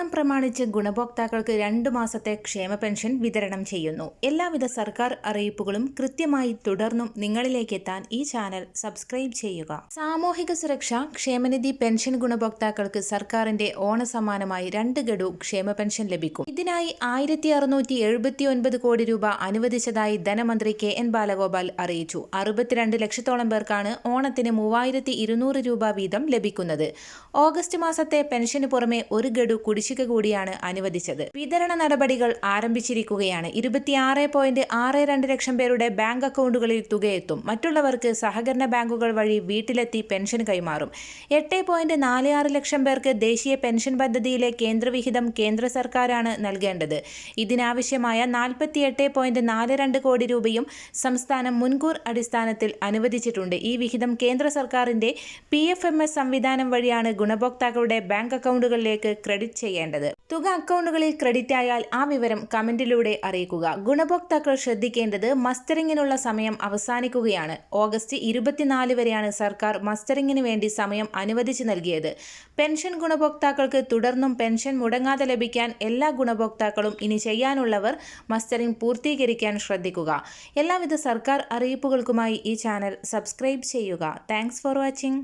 ഓണം പ്രമാണിച്ച് ഗുണഭോക്താക്കൾക്ക് രണ്ടു മാസത്തെ ക്ഷേമ പെൻഷൻ വിതരണം ചെയ്യുന്നു. എല്ലാവിധ സർക്കാർ അറിയിപ്പുകളും കൃത്യമായി തുടർന്നും നിങ്ങളിലേക്ക് എത്താൻ ഈ ചാനൽ സബ്സ്ക്രൈബ് ചെയ്യുക. സാമൂഹിക സുരക്ഷ ക്ഷേമനിധി പെൻഷൻ ഗുണഭോക്താക്കൾക്ക് സർക്കാരിന്റെ ഓണസമ്മാനമായി രണ്ട് ഗഡു ക്ഷേമ പെൻഷൻ ലഭിക്കും. ഇതിനായി ആയിരത്തി അറുന്നൂറ്റി എഴുപത്തി ഒൻപത് കോടി രൂപ അനുവദിച്ചതായി ധനമന്ത്രി കെ എൻ ബാലഗോപാൽ അറിയിച്ചു. അറുപത്തിരണ്ട് ലക്ഷത്തോളം പേർക്കാണ് ഓണത്തിന് മൂവായിരത്തി ഇരുന്നൂറ് രൂപ വീതം ലഭിക്കുന്നത്. ഓഗസ്റ്റ് മാസത്തെ പെൻഷന് പുറമെ ഒരു ഗഡു കുടിശ്ശിക കൂടിയാണ് അനുവദിച്ചത്. വിതരണ നടപടികൾ ആരംഭിച്ചിരിക്കുകയാണ്. ഇരുപത്തിയാറ് പോയിന്റ് ആറ് രണ്ട് ലക്ഷം പേരുടെ ബാങ്ക് അക്കൗണ്ടുകളിൽ തുകയെത്തും. മറ്റുള്ളവർക്ക് സഹകരണ ബാങ്കുകൾ വഴി വീട്ടിലെത്തി പെൻഷൻ കൈമാറും. എട്ട് പോയിന്റ് നാല് ആറ് ലക്ഷം പേർക്ക് ദേശീയ പെൻഷൻ പദ്ധതിയിലെ കേന്ദ്രവിഹിതം കേന്ദ്ര സർക്കാരാണ് നൽകേണ്ടത്. ഇതിനാവശ്യമായ നാൽപ്പത്തിയെട്ട് പോയിന്റ് നാല് രണ്ട് കോടി രൂപയും സംസ്ഥാനം മുൻകൂർ അടിസ്ഥാനത്തിൽ അനുവദിച്ചിട്ടുണ്ട്. ഈ വിഹിതം കേന്ദ്ര സർക്കാരിന്റെ പി എഫ് എം എസ് സംവിധാനം വഴിയാണ് ഗുണഭോക്താക്കളുടെ ബാങ്ക് അക്കൗണ്ടുകളിലേക്ക് ക്രെഡിറ്റ് ചെയ്യേണ്ടത്. തുക അക്കൗണ്ടുകളിൽ ക്രെഡിറ്റ് ആയാൽ ആ വിവരം കമന്റിലൂടെ അറിയിക്കുക. ഗുണഭോക്താക്കൾ ശ്രദ്ധിക്കേണ്ടത് മസ്റ്ററിങ്ങിനുള്ള സമയം അവസാനിക്കുകയാണ്. ഓഗസ്റ്റ് ഇരുപത്തിനാല് വരെയാണ് സർക്കാർ മസ്റ്ററിങ്ങിന് വേണ്ടി സമയം അനുവദിച്ചു നൽകിയത്. പെൻഷൻ ഗുണഭോക്താക്കൾക്ക് തുടർന്നും പെൻഷൻ മുടങ്ങാതെ ലഭിക്കാൻ എല്ലാ ഗുണഭോക്താക്കളും ഇനി ചെയ്യാനുള്ളവർ മസ്റ്ററിംഗ് പൂർത്തീകരിക്കാൻ ശ്രദ്ധിക്കുക. എല്ലാവിധ സർക്കാർ അറിയിപ്പുകൾക്കുമായി ഈ ചാനൽ സബ്സ്ക്രൈബ് ചെയ്യുക. Thanks for watching.